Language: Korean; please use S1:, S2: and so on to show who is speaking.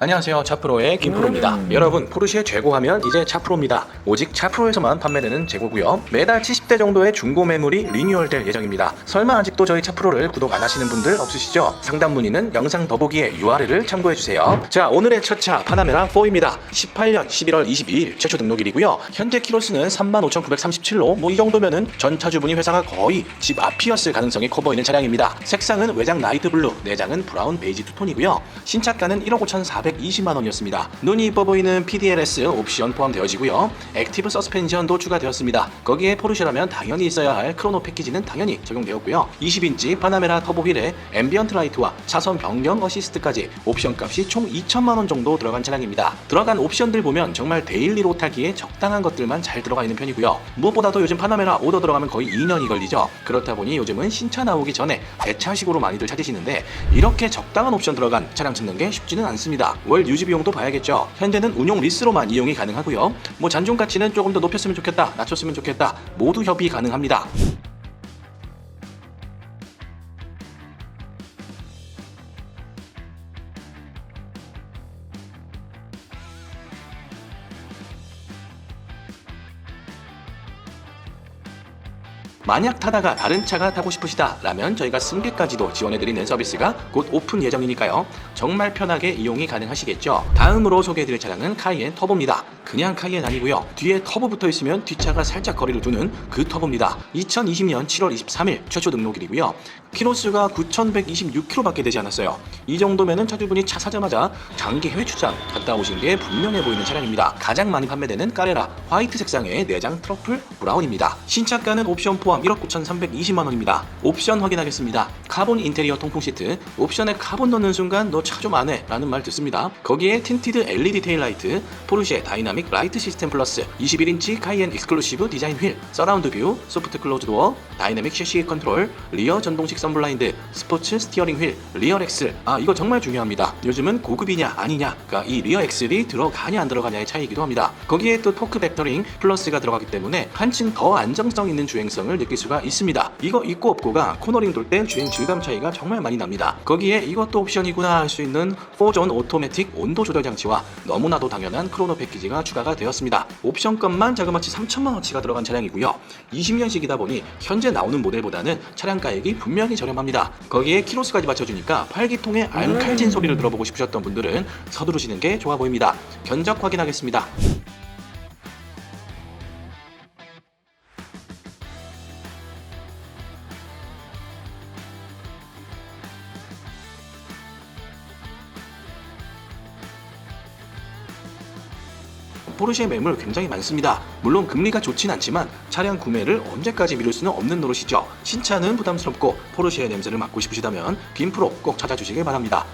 S1: 안녕하세요. 차프로의 김프로입니다. 여러분, 포르쉐 재고하면 이제 차프로입니다. 오직 차프로에서만 판매되는 재고고요. 매달 70대 정도의 중고 매물이 리뉴얼될 예정입니다. 설마 아직도 저희 차프로를 구독 안 하시는 분들 없으시죠? 상담 문의는 영상 더보기에 URL을 참고해 주세요. 자, 오늘의 첫 차 파나메라 4입니다. 18년 11월 22일 최초 등록일이고요. 현재 키로수는 35,937로 뭐 이 정도면은 전 차주분이 회사가 거의 집 앞이었을 가능성이 커 보이는 차량입니다. 색상은 외장 라이트 블루, 내장은 브라운 베이지 투톤이고요. 신차가는 1억 5,420만 원이었습니다. 눈이 이뻐 보이는 PDLS 옵션 포함되어지고요. 액티브 서스펜션도 추가되었습니다. 거기에 포르쉐라면 당연히 있어야 할 크로노 패키지는 당연히 적용되었고요. 20인치 파나메라 터보 휠에 앰비언트 라이트와 차선 변경 어시스트까지 옵션 값이 총 2천만 원 정도 들어간 차량입니다. 들어간 옵션들 보면 정말 데일리로 타기에 적당한 것들만 잘 들어가 있는 편이고요. 무엇보다도 요즘 파나메라 오더 들어가면 거의 2년이 걸리죠. 그렇다 보니 요즘은 신차 나오기 전에 대차식으로 많이들 찾으시는데 이렇게 적당한 옵션 들어간 차량 찾는 게 쉽지는 않습니다. 월 유지 비용도 봐야겠죠. 현재는 운용 리스로만 이용이 가능하고요. 뭐 잔존 가치는 조금 더 높였으면 좋겠다, 낮췄으면 좋겠다. 모두 협의 가능합니다. 만약 타다가 다른 차가 타고 싶으시다 라면 저희가 승객까지도 지원해드리는 서비스가 곧 오픈 예정이니까요. 정말 편하게 이용이 가능하시겠죠? 다음으로 소개해드릴 차량은 카이엔 터보입니다. 그냥 카이엔 아니고요. 뒤에 터보 붙어 있으면 뒷차가 살짝 거리를 두는 그 터보입니다. 2020년 7월 23일 최초 등록일이고요 키로수가 9,126km밖에 되지 않았어요 이 정도면은 차주분이 차 사자마자 장기 해외 출장 갔다 오신 게 분명해 보이는 차량입니다 가장 많이 판매되는 까레라 화이트 색상의 내장 트러플 브라운입니다 신차가는 옵션 포함 1억 9,320만 원입니다. 옵션 확인하겠습니다. 카본 인테리어 통풍 시트. 옵션에 카본 넣는 순간 너 차 좀 안 해. 라는 말 듣습니다. 거기에 틴티드 LED 테일라이트, 포르쉐 다이나믹 라이트 시스템 플러스, 21인치 카이엔 익스클루시브 디자인 휠, 서라운드 뷰, 소프트 클로즈 도어, 다이나믹 셰시 컨트롤, 리어 전동식 선블라인드, 스포츠 스티어링 휠, 리어 엑셀. 아, 이거 정말 중요합니다. 요즘은 고급이냐 아니냐가 이 리어 엑셀이 들어가냐 안 들어가냐의 차이이기도 합니다. 거기에 또 토크 벡터링 플러스가 들어가기 때문에 한층 더 안정성 있는 주행성을 느낄 수가 있습니다. 이거 있고 없고가 코너링 돌 때 주행 질감 차이가 정말 많이 납니다. 거기에 이것도 옵션이구나 할 수 있는 4존 오토매틱 온도 조절 장치와 너무나도 당연한 크로노 패키지가 추가가 되었습니다. 옵션값만 자그마치 3천만 원치가 들어간 차량이고요. 20년식이다 보니 현재 나오는 모델보다는 차량 가액이 분명 히 저렴합니다. 거기에 키로수까지 맞춰주니까 팔기통의 알칼진 소리를 들어보고 싶으셨던 분들은 서두르시는 게 좋아 보입니다. 견적 확인하겠습니다. 포르쉐 매물 굉장히 많습니다. 물론 금리가 좋진 않지만 차량 구매를 언제까지 미룰 수는 없는 노릇이죠. 신차는 부담스럽고 포르쉐의 냄새를 맡고 싶으시다면 빔프로 꼭 찾아주시길 바랍니다.